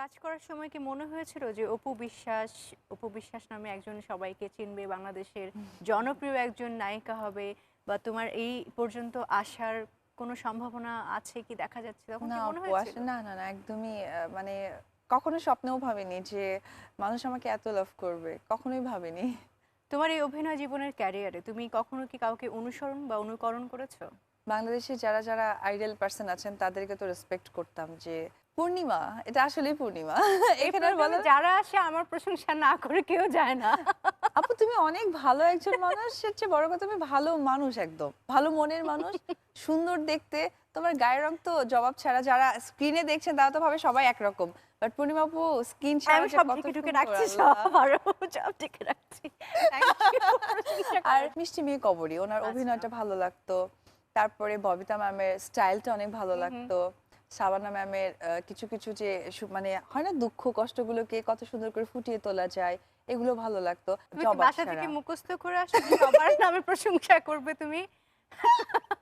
কাজ করার সময় কি মনে হয়েছিল যে অপু বিশ্বাস অপু বিশ্বাস নামে একজন সবাইকে চিনবে বাংলাদেশের জনপ্রিয় একজন নায়িকা হবে বা তোমার এই পর্যন্ত আসার কোনো সম্ভাবনা আছে কি দেখা যাচ্ছে? তখন কি মনে হয়েছিল? না না না একদমই মানে কখনো স্বপ্নেও ভাবিনি যে মানুষ আমাকে এত লাভ করবে কখনোই ভাবিনি। তোমার এই অভিনয় জীবনের ক্যারিয়ারে তুমি কখনো কি কাউকে অনুসরণ বা অনুকরণ করেছ? বাংলাদেশে যারা যারা আইডল পার্সন আছেন তাদেরকে তো রেসপেক্ট করতাম যে পূর্ণিমা এটা আসলে পূর্ণিমা। এখানে বলো যারা আসে আমার প্রশংসা না করে কেউ যায় না। আপু তুমি অনেক ভালো একজন মানুষ এর বড় কথা তুমি ভালো মানুষ একদম। ভালো মনের মানুষ সুন্দর দেখতে। তোমার গায়ের রং তো জবাব ছাড়া যারা স্ক্রিনে দেখছেন তারা তো ভাবে সবাই একরকম। বাট পূর্ণিমা আপু স্কিন আমি সব ঢেকে ঢুকে রাখছি সব আরও সব ঢেকে রাখছি। আর মিষ্টি মেয়ে কবরী ওনার আচ্ছা। অভিনয়টা ভালো লাগতো। তারপরে ববিতা ম্যামের স্টাইলটা অনেক ভালো। লাগতো। সাবানা ম্যামের কিছু কিছু যে মানে হয় না দুঃখ কষ্টগুলোকে কত সুন্দর করে ফুটিয়ে তোলা যায় এগুলো ভালো লাগতো। বাসা থেকে মুখস্থ করে আসো যে সবার নামে প্রশংসা করবে তুমি?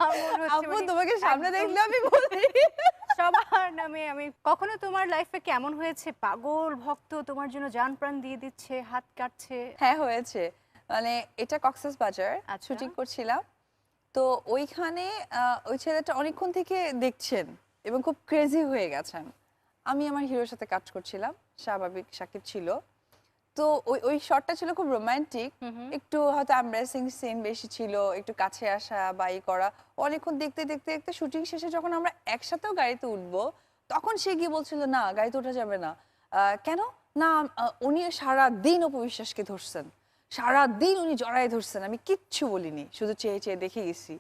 আপু মানে তোমাকে সামনে দেখলে আমি বলি। সবার নামে আমি কখনো তোমার লাইফে কেমন হয়েছে? পাগল ভক্ত তোমার জন্য জান প্রাণ দিয়ে দিচ্ছে হাত কাটছে? হ্যাঁ হয়েছে। মানে এটা কক্সেস বাজার আচ্ছা। শুটিং করছিলাম। তো ওইখানে ওই ছেলেটা অনেকক্ষণ থেকে দেখছেন। এবং খুব ক্রেজি হয়ে গেছেন। আমি আমার হিরোর সাথে কাজ করছিলাম স্বাভাবিক সাকিব ছিল। তো ওই ওই শটটা ছিল খুব রোমান্টিক। একটু হয়তো এমব্রেসিং সিন বেশি ছিল একটু কাছে আসা বা ই করা। অনেকক্ষণ দেখতে দেখতে দেখতে শুটিং শেষে যখন আমরা একসাথেও গাড়িতে উঠবো তখন সে গিয়ে বলছিল না গাড়িতে ওঠা যাবে না। আহ, কেন? না উনি সারা দিন অপবিশ্বাসকে ধরছেন। সারা দিন উনি জড়ায় ধরছেন। আমি কিচ্ছু বলিনি শুধু চেয়ে চেয়ে দেখে গেছি।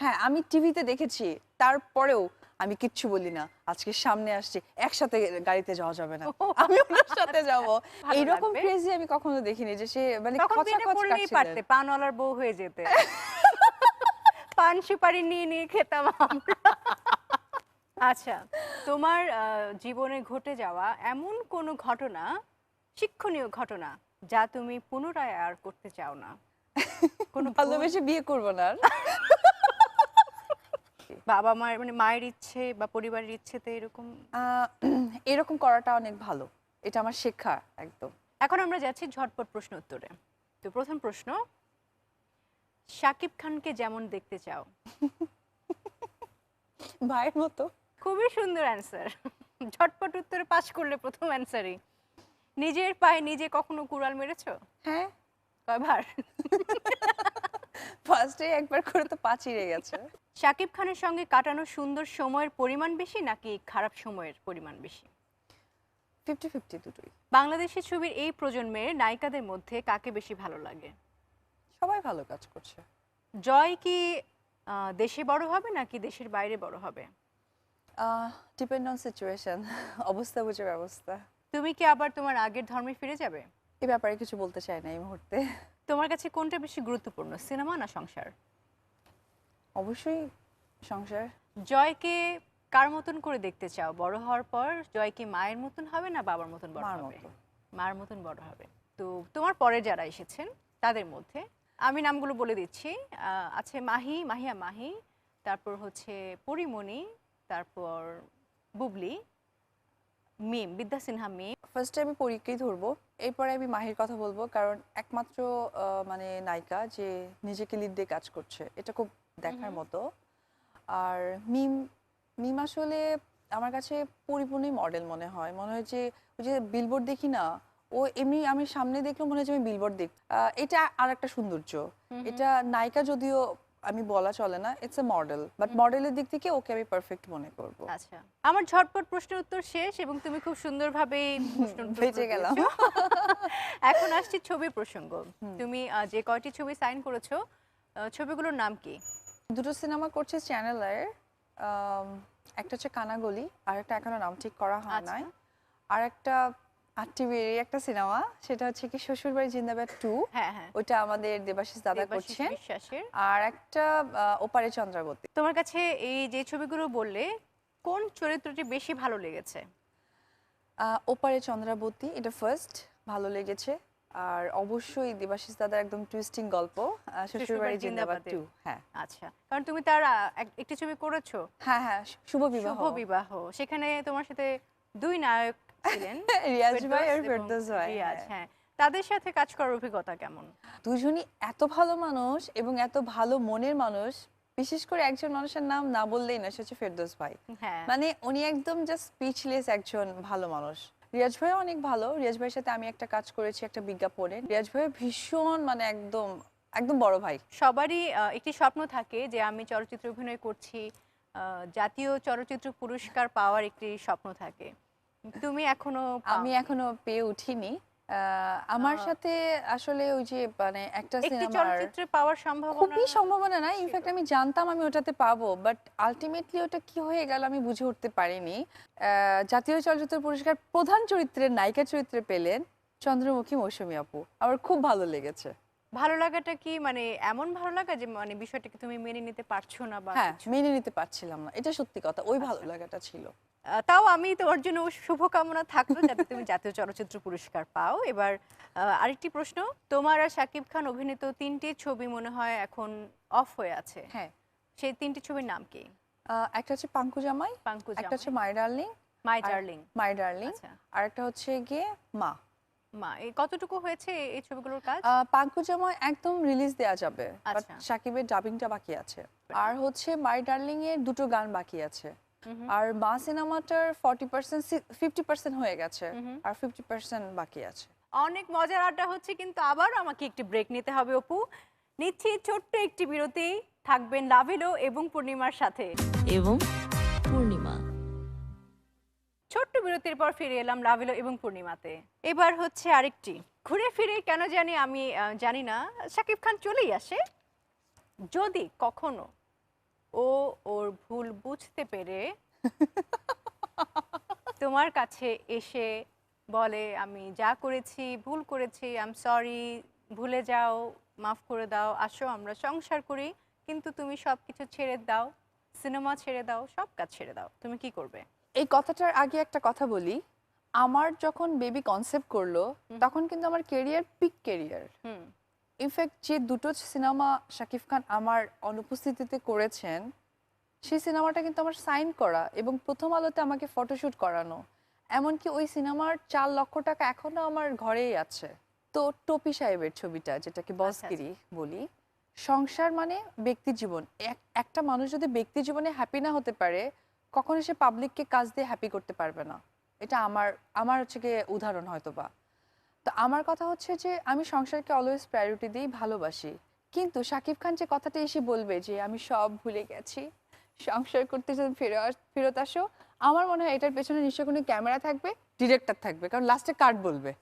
হ্যাঁ আমি টিভিতে দেখেছি। তারপরেও আমি কিচ্ছু বলি না। আজকে সামনে আসছে একসাথে গাড়িতে যাওয়া যাবে না। আমি ওনার সাথে যাব। এইরকম ক্রেজি আমি কখনো দেখিনি যে সে মানে করলেই। পারতে পানওয়ালার বউ হয়ে যেতে। পান সুপারি নিয়ে নিয়ে খেতাম আমরা। আচ্ছা তোমার জীবনে ঘটে যাওয়া এমন কোনো ঘটনা শিক্ষণীয় ঘটনা যা তুমি পুনরায় আর করতে চাও না? কোনো ভুল- ভালোবেসে বিয়ে করব না আর। বাবা মায়ের মানে মায়ের ইচ্ছে বা পরিবারের ইচ্ছেতে এরকম? এরকম করাটা অনেক ভালো। এটা আমার শেখা একদম। এখন আমরা যাচ্ছি ঝটপট প্রশ্ন উত্তরে। তো প্রথম প্রশ্ন শাকিব খানকে যেমন দেখতে চাও? ভাইয়ের মতো। খুবই সুন্দর অ্যান্সার ঝটপট উত্তরে পাস করলে প্রথম অ্যান্সারই নিজের পায়ে নিজে কখনো কুড়াল মেরেছো? হ্যাঁ। কয়বার? ফার্স্টে একবার করে তো পা চিড়ে গেছে। শাকিব খানের সঙ্গে কাটানো সুন্দর সময়ের পরিমাণ বেশি নাকি খারাপ সময়ের পরিমাণ বেশি? ফিফটি ফিফটি দুটোই। বাংলাদেশি ছবির এই প্রজন্মের নায়িকাদের মধ্যে কাকে বেশি ভালো লাগে? সবাই ভালো কাজ করছে। জয় কি দেশে বড় হবে নাকি দেশের বাইরে বড় হবে? ডিপেন্ড অন সিচুয়েশন অবস্থা বুঝে ব্যবস্থা। তুমি কি আবার তোমার আগের ধর্মে ফিরে যাবে? এই ব্যাপারে কিছু বলতে চাই না এই মুহূর্তে। তোমার কাছে কোনটা বেশি গুরুত্বপূর্ণ সিনেমা না সংসার? অবশ্যই সংসার। জয়কে কার মতন করে দেখতে চাও? বড় হওয়ার পর জয় কি মায়ের মতন হবে না বাবার মতন বড় হবে? মার মতন বড় হবে। তো তোমার পরে যারা এসেছেন তাদের মধ্যে আমি নামগুলো বলে দিচ্ছি। আছে মাহি মাহিয়া মাহি তারপর হচ্ছে পরিমণি তারপর বুবলি মিম বিদ্যা সিনহা মিম। ফার্স্টে আমি পরীক্ষাই ধরবো। এরপরে আমি মাহির কথা বলব কারণ একমাত্র মানে নায়িকা যে নিজেকে লিড দিয়ে কাজ করছে এটা খুব দেখার মতো। আর মিম মিম আসলে আমার কাছে পরিপূর্ণই মডেল মনে হয়। মনে হয় যে ওই যে বিলবোর্ড দেখি না ও এমনি আমি সামনে দেখলেও মনে হয় যে আমি বিলবোর্ড দেখ এটা আর একটা সৌন্দর্য এটা নায়িকা যদিও আমি বলা চলে না ইটস এ মডেল বাট মডেলের দিক থেকে ওকে আমি পারফেক্ট মনে করব। আচ্ছা। আমার ঝটপট প্রশ্নের উত্তর শেষ এবং তুমি খুব সুন্দরভাবে বেঁচে গেলাম। এখন আসছি ছবি প্রসঙ্গ। তুমি যে কয়টি ছবি সাইন করেছ ছবিগুলোর নাম কি? দুটো সিনেমা করছে চ্যানেলের একটা হচ্ছে কানাগলি আর একটা এখনও নাম ঠিক করা হয় আচ্ছা। নাই। আর একটা আটটিভির একটা সিনেমা সেটা হচ্ছে কি শ্বশুরবাড়ি জিন্দাবাদ টু। হ্যাঁ হ্যাঁ। আমাদের দেবাশিস দাদা করছেন। আর একটা ওপারে চন্দ্রাবতী। তোমার কাছে এই যে ছবিগুলো বললে কোন চরিত্রটি বেশি ভালো লেগেছে? ওপারে চন্দ্রাবতী এটা ফার্স্ট ভালো লেগেছে। আর অবশ্যই দেবাশিস দাদার একদম টুইস্টিং গল্প শ্বশুরবাড়ি জিন্দাবাদ টু হ্যাঁ। আচ্ছা কারণ তুমি তার একটি ছবি করেছ? হ্যাঁ হ্যাঁ শুভ বিবাহ। শুভ বিবাহ। সেখানে তোমার সাথে দুই নায়ক ছিলেন রিয়াজ ভাই আর ফেরদৌস ভাই রিয়াজ হ্যাঁ। হ্যাঁ। তাদের সাথে কাজ করার অভিজ্ঞতা কেমন? দুজনই এত ভালো মানুষ এবং এত ভালো মনের মানুষ। বিশেষ করে একজন মানুষের নাম না বললেই না সে হচ্ছে ফেরদৌস ভাই। হ্যাঁ। মানে উনি একদম জাস্ট স্পিচলেস একজন ভালো মানুষ। রিয়াজ ভাই অনেক ভালো। রিয়াজ ভাইয়ের সাথে আমি একটা কাজ করেছি একটা বিজ্ঞাপনে। রিয়াজ ভাই ভীষণ মানে একদম একদম বড় ভাই। সবারই একটি স্বপ্ন থাকে যে আমি চলচ্চিত্রে অভিনয় করছি জাতীয় চলচ্চিত্র পুরস্কার পাওয়ার একটি স্বপ্ন থাকে। তুমি এখনও আমি এখনও পেয়ে উঠিনি। আমার সাথে আসলে ওই যে মানে একটা চলচ্চিত্রে পাওয়ার সম্ভাবনা খুবই সম্ভাবনা নাই। ইনফ্যাক্ট আমি জানতাম আমি ওটাতে পাবো বাট আলটিমেটলি ওটা কি হয়ে গেল আমি বুঝে উঠতে পারিনি। জাতীয় চলচ্চিত্র পুরস্কার প্রধান চরিত্রের নায়িকা চরিত্রে পেলেন চন্দ্রমুখী মৌসুমী আপু। আমার খুব ভালো লেগেছে। ভালো লাগাটা কি মানে এমন ভালো লাগা যে মানে বিষয়টাকে তুমি মেনে নিতে পারছ না বা হ্যাঁ মেনে নিতে পারছিলাম না। এটা সত্যি কথা ওই ভালো আচ্ছা। লাগাটা ছিল। তাও আমি তোমার জন্য শুভকামনা থাকল যাতে তুমি জাতীয় চলচ্চিত্র পুরস্কার পাও। এবার আরেকটি প্রশ্ন তোমার আর শাকিব খান অভিনীত তিনটি ছবি মনে হয় এখন অফ হয়ে আছে। হ্যাঁ। সেই তিনটি ছবির নাম কি? একটা হচ্ছে পাঙ্কু জামাই পাঙ্কু একটা হচ্ছে my darling my darling. My darling আচ্ছা। আর একটা হচ্ছে গিয়ে মা। মা কতটুকু হয়েছে এই ছবিগুলোর কাজ? আহ, পাঙ্কু জামাই একদম রিলিজ দেয়া যাবে আচ্ছা। সাকিবের ডাবিংটা বাকি আছে। আর হচ্ছে মাই ডার্লিং এর দুটো গান বাকি আছে। আর মা সিনেমাটার ফর্টি পার্সেন্ট ফিফটি পার্সেন্ট হয়ে গেছে আর ফিফটি পার্সেন্ট বাকি আছে। অনেক মজার আড্ডা হচ্ছে কিন্তু আবার আমাকে একটি ব্রেক নিতে হবে অপু। নিচ্ছি ছোট্ট একটি বিরতি থাকবেন লাভেলো এবং পূর্ণিমার সাথে। এবং ছোট্ট বিরতির পর ফিরে এলাম লাভিলো এবং পূর্ণিমাতে। এবার হচ্ছে আরেকটি। ঘুরে ফিরে কেন জানি আমি জানি না। শাকিব খান চলেই আসে। যদি কখনো ও ওর ভুল বুঝতে পেরে তোমার কাছে এসে বলে আমি যা করেছি ভুল করেছি আই সরি ভুলে যাও মাফ করে দাও আসো আমরা সংসার করি কিন্তু তুমি সব কিছু ছেড়ে দাও সিনেমা ছেড়ে দাও সব কাজ ছেড়ে দাও তুমি কি করবে? এই কথাটার আগে একটা কথা বলি। আমার যখন বেবি কনসেপ্ট করল তখন কিন্তু আমার কেরিয়ার পিক কেরিয়ার ইনফ্যাক্ট যে দুটো সিনেমা শাকিব খান আমার অনুপস্থিতিতে করেছেন সেই সিনেমাটা কিন্তু আমার সাইন করা এবং প্রথম আলোতে আমাকে ফটোশুট করানো। এমনকি ওই সিনেমার চার লক্ষ টাকা এখনও আমার ঘরেই আছে। তো টপি সাহেবের ছবিটা যেটাকে বসগিরি বলি সংসার মানে ব্যক্তি জীবন। এক- একটা মানুষ যদি ব্যক্তি জীবনে হ্যাপি না হতে পারে কখনো সে পাবলিককে কাজ দিয়ে হ্যাপি করতে পারবে না। এটা আমার আমার হচ্ছে গিয়ে উদাহরণ হয়তো বা তো আমার কথা হচ্ছে যে, আমি সংসারকে অলওয়েজ প্রায়োরিটি দিই ভালোবাসি। কিন্তু শাকিব খান যে কথাটা এসে বলবে যে, আমি সব ভুলে গেছি, সংসার করতে যদি ফিরে আস- ফেরত আসো, আমার মনে হয় এটার পেছনে নিশ্চয় কোনো ক্যামেরা থাকবে ডিরেক্টর থাকবে। কারণ লাস্টে কার্ড বলবে।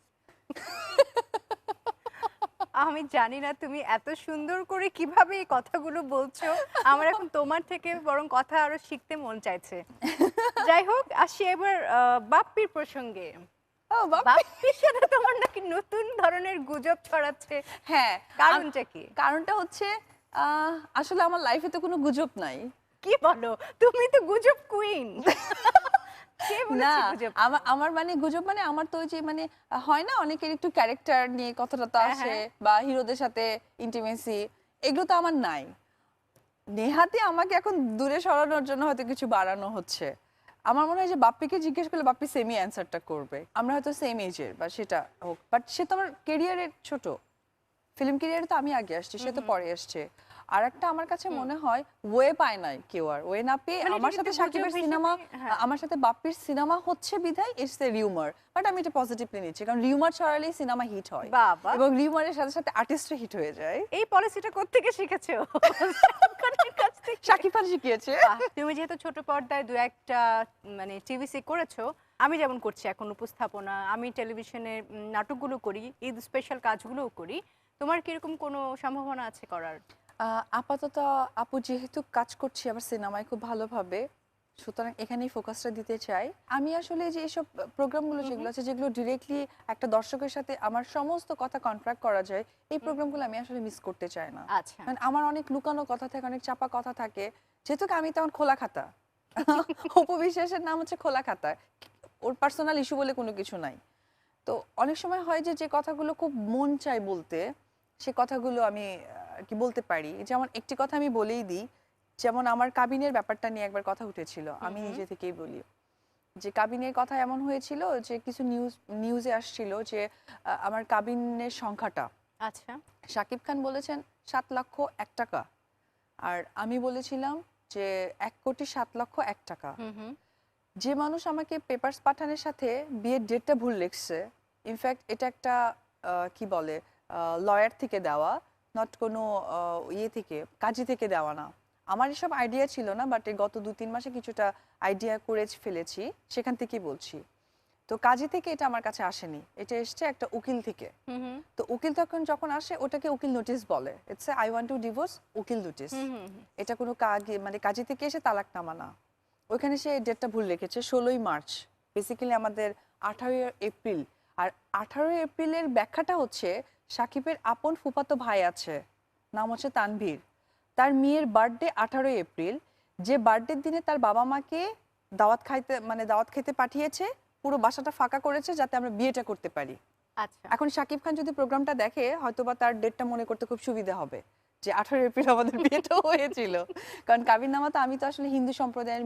আমি জানি না তুমি এত সুন্দর করে কীভাবে এই কথাগুলো বলছো। আমার এখন তোমার থেকে বরং কথা আরও শিখতে মন চাইছে। যাই হোক আসি এবার বাপ্পির প্রসঙ্গে। বাপ্পির সাথে তোমার নাকি নতুন ধরনের গুজব ছড়াচ্ছে। হ্যাঁ কারণটা কি? কারণটা হচ্ছে আহ, আসলে আমার লাইফে তো কোনো গুজব নাই। কি বলো? তুমি তো গুজব কুইন না আমার আমার মানে গুজব মানে আমার তো যে মানে হয় না অনেকের একটু ক্যারেক্টার নিয়ে কথাটা তো হ্যাঁ, আসে হ্যাঁ। বা হিরোদের সাথে ইন্টিমেসি এগুলো তো আমার নাই। নেহাতে আমাকে এখন দূরে সরানোর জন্য হয়তো কিছু বাড়ানো হচ্ছে। আমার মনে হয় যে বাপ্পিকে জিজ্ঞেস করলে বাপ্পি সেমই অ্যান্সারটা করবে। আমরা হয়তো সেম এজের বা সেটা হোক। বাট সে তো আমার কেরিয়ারের ছোট। ফিল্ম কেরিয়ারে তো আমি আগে আসছি সে তো পরে আসছে। আর একটা আমার কাছে মনে হয় ওয়ে পায় নাই কেউ আর। ওয়ে না পেয়ে মানে আমার সাথে সাকিবের সিনেমা হ্যাঁ। আমার সাথে বাপ্পির সিনেমা হচ্ছে বিধায় ইটস এ রিউমার বাট আমি এটা পজিটিভলি নিচ্ছি কারণ রিউমার ছড়ালেই সিনেমা হিট হয়। এবং রিউমারের সাথে সাথে আর্টিস্টও হিট হয়ে যায়। এই পলিসিটা কোত্থেকে শিখেছো থেকে। শাকিব খান শিখিয়েছে। তুমি যেহেতু ছোট পর্দায় দু একটা মানে টিভিসি করেছ আমি যেমন করছি এখন উপস্থাপনা আমি টেলিভিশনে নাটকগুলো করি ঈদ স্পেশাল কাজগুলোও করি তোমার কীরকম কোনো সম্ভাবনা আছে করার? আপাতত আপু যেহেতু কাজ করছি আবার সিনেমায় খুব ভালোভাবে সুতরাং এখানেই ফোকাসটা দিতে চাই। আমি আসলে যে এইসব প্রোগ্রামগুলো যেগুলো আছে যেগুলো ডিরেক্টলি একটা দর্শকের সাথে আমার সমস্ত কথা কন্ট্রাক্ট করা যায় এই প্রোগ্রামগুলো আমি আসলে মিস করতে চাই না। কারণ আমার অনেক লুকানো কথা থাকে অনেক চাপা কথা থাকে। যেহেতু আমি তেমন খোলা খাতা। উপবিশ্বাসের নাম হচ্ছে খোলা খাতা। ওর পার্সোনাল ইস্যু বলে কোনো কিছু নাই। তো অনেক সময় হয় যে যে কথাগুলো খুব মন চায় বলতে সে কথাগুলো আমি কি বলতে পারি? যেমন একটি কথা আমি বলেই দিই যেমন আমার কাবিনের ব্যাপারটা নিয়ে একবার কথা উঠেছিল আমি। নিজে থেকেই বলি। যে কাবিনের কথা এমন হয়েছিল যে কিছু নিউজ নিউজে আসছিল যে আমার কাবিনের সংখ্যাটা আচ্ছা। শাকিব খান বলেছেন সাত লক্ষ এক টাকা। আর আমি বলেছিলাম যে এক কোটি সাত লক্ষ এক টাকা। যে মানুষ আমাকে পেপারস পাঠানোর সাথে বিয়ের ডেটটা ভুল লিখছে ইনফ্যাক্ট এটা একটা কি বলে লয়ার থেকে দেওয়া। নট কোনো ইয়ে থেকে কাজী থেকে দেওয়া না। আমার এসব আইডিয়া ছিল না বাট গত দু তিন মাসে কিছুটা আইডিয়া করে ফেলেছি সেখান থেকেই বলছি। তো কাজী থেকে এটা আমার কাছে আসেনি। এটা এসছে একটা উকিল থেকে। তো উকিল তখন যখন আসে ওটাকে উকিল নোটিশ বলে। It's I want to divorce উকিল হুম। এটা কোনো কাগে মানে কাজী থেকে এসে তালাক নামা না। ওইখানে সে ডেটটা ভুল রেখেছে ষোলোই মার্চ। বেসিক্যালি আমাদের আঠারোই এপ্রিল। আর আঠারোই এপ্রিলের ব্যাখ্যাটা হচ্ছে সাকিবের আপন ফুফাতো ভাই আছে। নাম হচ্ছে তানভীর। তার মেয়ের বার্থডে আঠারোই এপ্রিল। যে বার্থডের দিনে তার বাবা মাকে দাওয়াত খাইতে মানে দাওয়াত খেতে পাঠিয়েছে পুরো বাসাটা ফাঁকা করেছে যাতে আমরা বিয়েটা করতে পারি। আচ্ছা। এখন সাকিব খান যদি প্রোগ্রামটা দেখে হয়তোবা তার ডেটটা মনে করতে খুব সুবিধা হবে। যে আঠারো এপ্রিল আমাদের বিয়েটা হয়েছিল। কারণ কাবির নামা তো আমি তো আসলে হিন্দু সম্প্রদায়ের